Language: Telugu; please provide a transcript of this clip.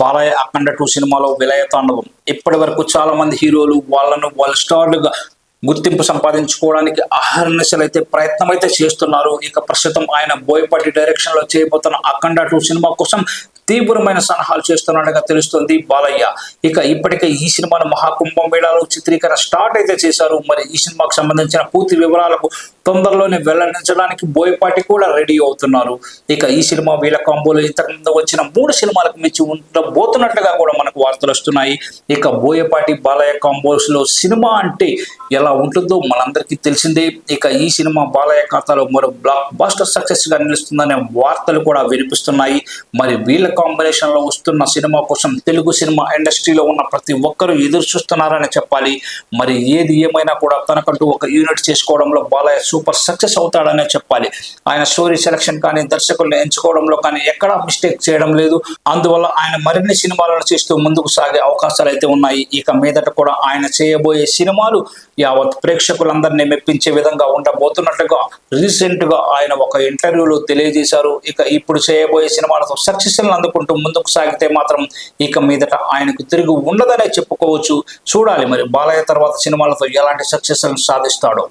బాలయ్య అఖండ టూ సినిమాలో విలయ తాండవం ఇప్పటి వరకు చాలా మంది హీరోలు వాళ్ళను వాళ్ళ స్టార్లుగా గుర్తింపు సంపాదించుకోవడానికి అహర్నిశలు అయితే ప్రయత్నం అయితే చేస్తున్నారు. ఇక ప్రస్తుతం ఆయన బోయపాటి డైరెక్షన్లో చేయబోతున్న అఖండ టూ సినిమా కోసం తీవ్రమైన సలహాలు చేస్తున్నట్టుగా తెలుస్తుంది బాలయ్య. ఇక ఇప్పటికే ఈ సినిమాను మహాకుంభం మేళాలో చిత్రీకరణ స్టార్ట్ అయితే చేశారు. మరి ఈ సినిమాకు సంబంధించిన పూర్తి వివరాలకు తొందరలోనే వెల్లడించడానికి బోయపాటి కూడా రెడీ అవుతున్నారు. ఇక ఈ సినిమా వీళ్ళ కాంబోలో ఇంతకుముందు వచ్చిన మూడు సినిమాలకు మించి ఉండబోతున్నట్లుగా కూడా మనకు వార్తలు వస్తున్నాయి. ఇక బోయపాటి బాలయ్య కాంబోస్లో సినిమా అంటే ఎలా ఉంటుందో మనందరికీ తెలిసిందే. ఇక ఈ సినిమా బాలయ్య ఖాతాలో మరో బ్లాక్ బాస్టర్ సక్సెస్గా నిలుస్తుందనే వార్తలు కూడా వినిపిస్తున్నాయి. మరి వీళ్ళ కాంబినేషన్లో వస్తున్న సినిమా కోసం తెలుగు సినిమా ఇండస్ట్రీలో ఉన్న ప్రతి ఒక్కరూ ఎదురు చూస్తున్నారని చెప్పాలి. మరి ఏది ఏమైనా కూడా తనకంటూ ఒక యూనిట్ చేసుకోవడంలో బాలయ్య సూపర్ సక్సెస్ అవుతాడనే చెప్పాలి. ఆయన స్టోరీ సెలక్షన్ కానీ దర్శకుల్ని ఎంచుకోవడంలో కానీ ఎక్కడా మిస్టేక్ చేయడం లేదు. అందువల్ల ఆయన మరిన్ని సినిమాలను చేస్తూ ముందుకు సాగే అవకాశాలు అయితే ఉన్నాయి. ఇక మీదట కూడా ఆయన చేయబోయే సినిమాలు యావత్ ప్రేక్షకులందరినీ మెప్పించే విధంగా ఉండబోతున్నట్లుగా రీసెంట్గా ఆయన ఒక ఇంటర్వ్యూలో తెలియజేశారు. ఇక ఇప్పుడు చేయబోయే సినిమాలతో సక్సెస్ అందుకుంటూ ముందుకు సాగితే మాత్రం ఇక మీదట ఆయనకు తిరిగి ఉండదనే చెప్పుకోవచ్చు. చూడాలి మరి. బాలయ్య తర్వాత సినిమాలతో ఎలాంటి సక్సెస్ సాధిస్తాడో.